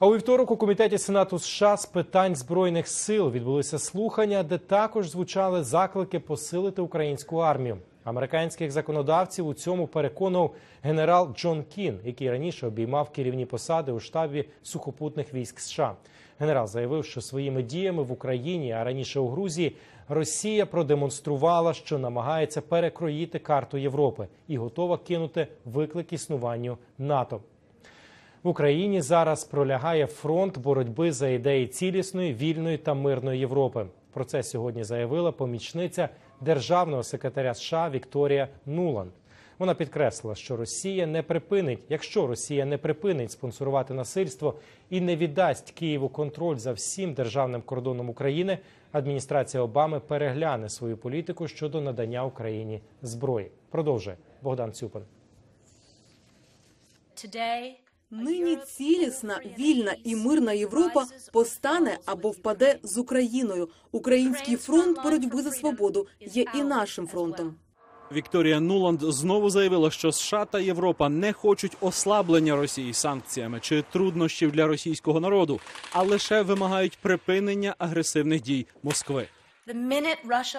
А у вівторок у комітеті Сенату США з питань збройних сил відбулися слухання, де також звучали заклики посилити українську армію. Американських законодавців у цьому переконав генерал Джон Кін, який раніше обіймав керівні посади у штабі сухопутних військ США. Генерал заявив, що своїми діями в Україні, а раніше у Грузії, Росія продемонструвала, що намагається перекроїти карту Європи і готова кинути виклик існуванню НАТО. В Україні зараз пролягає фронт боротьби за ідеї цілісної, вільної та мирної Європи. Про це сьогодні заявила помічниця державного секретаря США Вікторія Нуланд. Вона підкреслила, що Росія не припинить, якщо Росія не припинить спонсорувати насильство і не віддасть Києву контроль за всім державним кордоном України, адміністрація Обами перегляне свою політику щодо надання Україні зброї. Продовжує Богдан Цюпин. Нині цілісна, вільна і мирна Європа постане або впаде з Україною. Український фронт боротьби за свободу є і нашим фронтом. Вікторія Нуланд знову заявила, що США та Європа не хочуть ослаблення Росії санкціями чи труднощів для російського народу, а лише вимагають припинення агресивних дій Москви.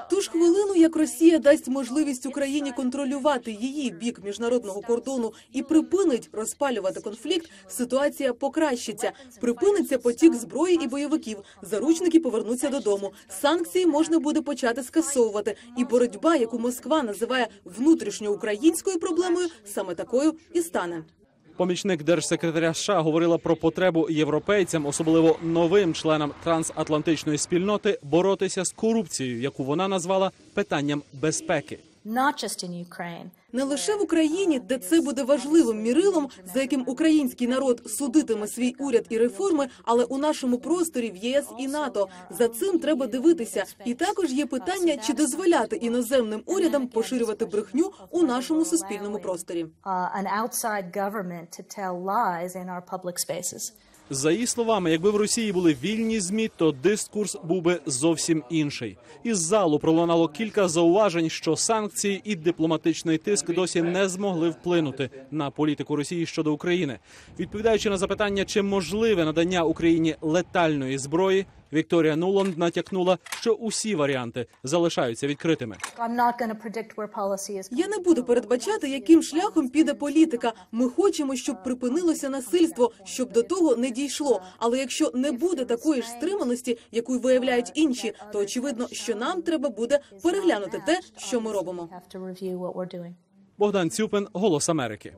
Ту ж хвилину, як Росія дасть можливість Україні контролювати її бік міжнародного кордону і припинить розпалювати конфлікт, ситуація покращиться. Припиниться потік зброї і бойовиків. Заручники повернуться додому. Санкції можна буде почати скасовувати. І боротьба, яку Москва називає внутрішньоукраїнською проблемою, саме такою і стане. Помічник держсекретаря США говорила про потребу європейцям, особливо новим членам трансатлантичної спільноти, боротися з корупцією, яку вона назвала питанням безпеки. Не лише в Україні, де це буде важливим мірилом, за яким український народ судитиме свій уряд і реформи, але у нашому просторі в ЄС і НАТО за цим треба дивитися. І також є питання, чи дозволяти іноземним урядам поширювати брехню у нашому суспільному просторі. За її словами, якби в Росії були вільні змі, то дискурс був би зовсім інший. Із залу пролунало кілька зауважень, що санкції і дипломатичний тиск досі не змогли вплинути на політику Росії щодо України. Відповідаючи на запитання, чи можливе надання Україні летальної зброї, Вікторія Нуланд натякнула, що усі варіанти залишаються відкритими. Я не буду передбачати, яким шляхом піде політика. Ми хочемо, щоб припинилося насильство, щоб до того не дійшло. Але якщо не буде такої ж стриманості, яку виявляють інші, то очевидно, що нам треба буде переглянути те, що ми робимо. Богдан Цюпин, Голос Америки.